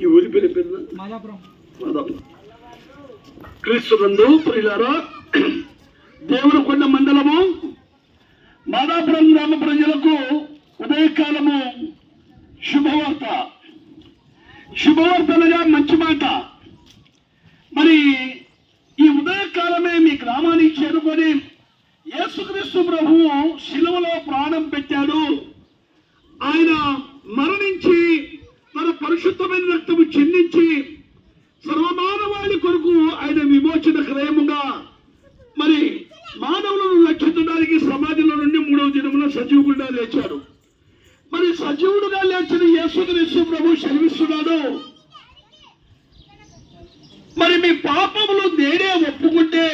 ఈ ఊరి పేరు పేరు మాదాపురం. మాదాపురం. క్రీస్తు నందు ప్రియులారా దేవులకొండ మండలము మాదాపురం గ్రామ ప్రజలకు ఉదయకాలము శుభవార్త. శుభవార్త అనగా మంచి మాట. మరి ఈ ఉదయకాలమే మీ గ్రామానికి చేరుకొని యేసుక్రీస్తు ప్రభువు శిలువలో ప్రాణం పెట్టాడు. ఆయన రక్తము చెల్లించి సర్వమానవాళి కొరకు ఆయన విమోచన క్రయముగా మరి మానవులను రక్షించడానికి సమాధిలో నుండి మూడవ దినమున సజీవుడుగా లేచాడు. మరి సజీవుడుగా లేచిన యేసుక్రీస్తు ప్రభు శ్రమిస్తున్నాడు మరి మీ పాపములు నేనే ఒప్పుకుంటే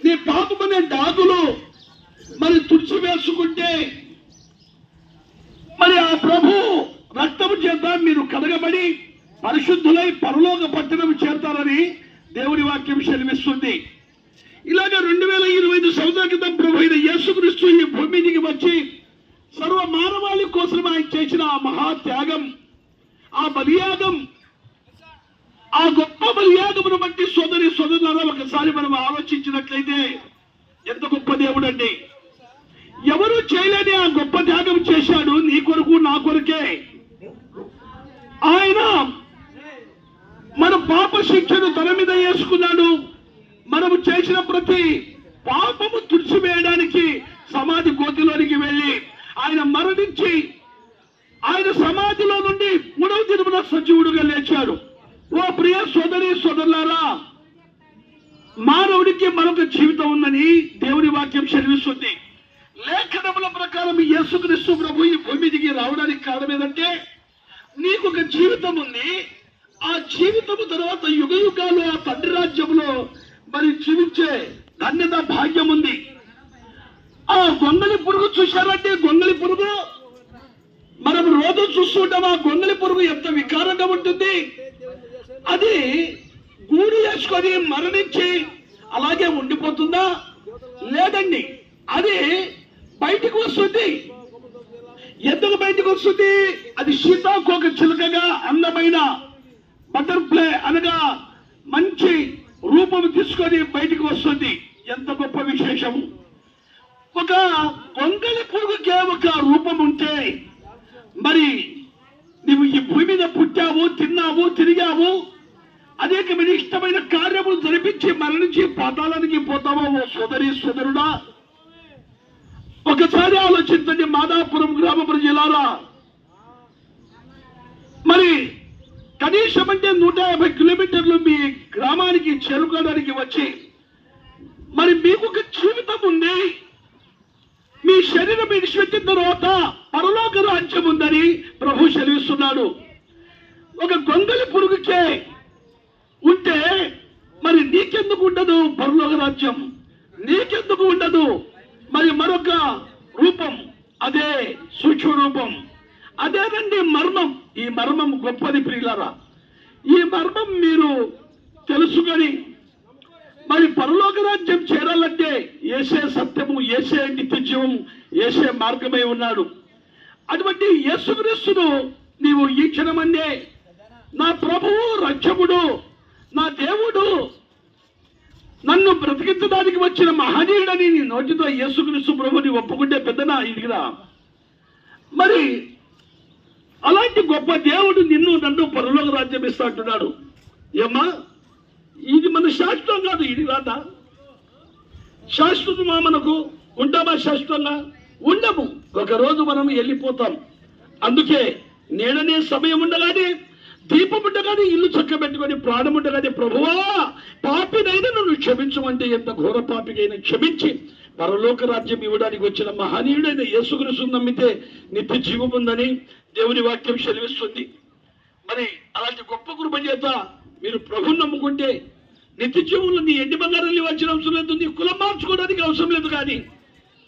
నీ పాపమనే డాగులు మరి తుడిచివేసుకుంటే మరి ఆ ప్రభు రక్తము మీరు కడగబడి పరిశుద్ధులై పరలోక పట్టణం చేరతారని దేవుడి వాక్యం సెలవిస్తుంది. ఇలాగ రెండు వేల ఇరవై ఐదు సంవత్సరాల క్రితం ప్రభు అయిన యేసుక్రీస్తు ఈ భూమి దిగి వచ్చి సర్వ మానవాళి కోసం ఆయన చేసిన ఆ మహాత్యాగం ఆ బలియాగం ఆ గొప్ప బలియాగమును బట్టి సోదరి సోదరులారా ఒకసారి మనం ఆలోచించినట్లయితే ఎంత గొప్ప దేవుడు అండి ఎవరు చేయలేని ఆ గొప్ప త్యాగం చేశాడు నీ కొరకు నా కొరకే. ఆయన మన పాప శిక్షను తన మీద వేసుకున్నాడు. మనము చేసిన ప్రతి పాపము తుడిచివేయడానికి సమాధి గోతిలోనికి వెళ్ళి ఆయన మరణించి ఆయన సమాధిలో నుండి మూడవ దినమున సజీవుడుగా లేచాడు. ఓ ప్రియ సోదరి సోదరులారా మానవుడికి మరొక జీవితం ఉందని దేవుని వాక్యం చదివిస్తుంది. లేఖనముల ప్రకారం యేసుక్రీస్తు ప్రభు ఈ భూమి దిగి రావడానికి కారణం ఏంటంటే నీకు ఒక జీవితం ఉంది. ఆ జీవితము తర్వాత యుగ యుగాలు ఆ తండ్రి రాజ్యంలో మరి జీవించే ధన్యత భాగ్యం ఉంది. ఆ గొంగలి పురుగు చూశారంటే గొంగలి పురుగు? మనం రోజు చూస్తుంటాం ఆ గొంగలి పురుగు ఎంత వికారంగా ఉంటుంది. అది గూడు వేసుకొని మరణించి అలాగే ఉండిపోతుందా? లేదండి. అది బయటికి వస్తుంది. ఎందుకు బయటకు వస్తుంది? అది సీతాకోక చిలుకగా అందమైన బటర్ఫ్లై అనగా మంచి రూపం తీసుకొని బయటకు వస్తుంది. ఎంత గొప్ప విశేషము ఒక గొంగలి పురుగుకే ఒక రూపం ఉంటే మరి నువ్వు ఈ భూమి మీద పుట్టావు తిన్నావు తిరిగావు అనేకమైన ఇష్టమైన కార్యములు జరిపించి మరణించి పాతాళానికి పోతావా ఓ సోదరి సోదరుడా? ఒకసారి ఆలోచించండి మాదాపురం గ్రామ ప్రజలారా మరి కనీసం అంటే నూట యాభై కిలోమీటర్లు మీ గ్రామానికి చేరుకోవడానికి వచ్చి మరి మీకు ఒక జీవితం ఉంది. మీ శరీరం విడిచిపెట్టిన తర్వాత పరలోక రాజ్యం ఉందని ప్రభు చదివిస్తున్నాడు ఒక గొంగలి పురుగుకే ఉంటే మరి నీకెందుకు ఉండదు పరలోక రాజ్యం? నీకెందుకు ఉండదు? మరి మరొక రూపం అదే సూక్ష్మ రూపం. అదేనండి మర్మం. ఈ మర్మం గొప్పది ప్రియులరా. ఈ మర్మం మీరు తెలుసుకొని మరి పరలోక రాజ్యం చేరాలంటే ఏసే సత్యము ఏసే నిత్యజీవం ఏసే మార్గమై ఉన్నాడు. అటువంటి యేసుక్రీస్తును నీవు ఈ క్షణమందే నా ప్రభువు రక్షకుడు నా దేవుడు నన్ను బ్రతికించడానికి వచ్చిన మహనీయుడని నీ నోటితో యేసుక్రీస్తు ప్రభుని ఒప్పుకుంటే పెద్దనా? ఇదిగా మరి అలాంటి గొప్ప దేవుడు నిన్ను నన్ను పరలోక రాజ్యం ఇస్తా అంటున్నాడు. ఏమ్మా? ఇది మన శాశ్వతం కాదు ఇది రాదా శాశ్వతమా మనకు? ఉంటామా శాశ్వతంగా? ఉండము. ఒకరోజు మనం వెళ్ళిపోతాం. అందుకే నేడనే సమయం ఉండగానే దీపం ఉండగానే ఇల్లు చక్కబెట్టుకొని ప్రాణం ఉండగానే ప్రభువా పాపినైనా నన్ను క్షమించమంటే ఎంత ఘోర పాపికైనా క్షమించి పరలోక రాజ్యం ఇవ్వడానికి వచ్చిన మహనీయుడైన యేసుక్రీస్తు నమ్మితే నిత్య జీవం ఉందని దేవుని వాక్యం సెలవిస్తుంది. మరి అలాంటి గొప్ప కృప చేత మీరు ప్రభుని నమ్ముకుంటే నిత్య జీవంలో నీ ఎండి బంగారం ఇవ్వాల్సిన అవసరం లేదు నీ కులం మార్చుకోవడానికి అవసరం లేదు కానీ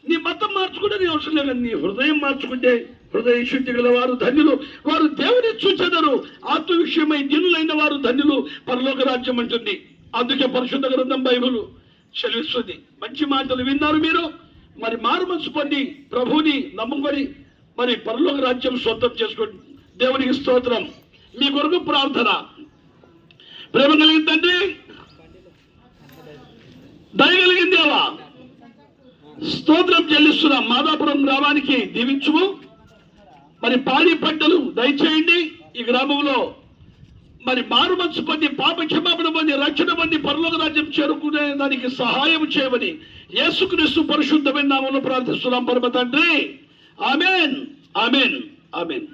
నీ మతం మార్చుకోవడానికి అవసరం లేదు నీ హృదయం మార్చుకుంటే హృదయ శుద్ధి గల వారు ధన్యులు. వారు దేవుని చూచెదరు ఆత్మ విషయమై దినులైన వారు ధన్యులు. పరలోక రాజ్యం అంటుంది. అందుకే పరిశుద్ధ గ్రంథం బైబుల్ చెల్లిస్తుంది. మంచి మాటలు విన్నారు మీరు. మరి మారు మనసు పొంది ప్రభుని నమ్ముకొని మరి పరలోక రాజ్యం సొంతం చేసుకోండి దేవునికి స్తోత్రం. మీ కొరకు ప్రార్థన. ప్రేమ కలిగిందండి దయ కలిగిన స్తోత్రం చెల్లిస్తున్నాం. మాదాపురం గ్రామానికి దీవించుము. మరి పాడి పంటలు దయచేయండి. ఈ గ్రామంలో మరి మారు మనసు పొంది పాప క్షమాపణ పొంది రక్షణ పొంది పరలోక రాజ్యం చేరుకునే దానికి సహాయం చేయమని యేసుక్రీస్తు పరిశుద్ధమైన నామంలో ప్రార్థిస్తున్నాం పరమ తండ్రి. ఆమెన్. ఆమెన్. ఆమెన్.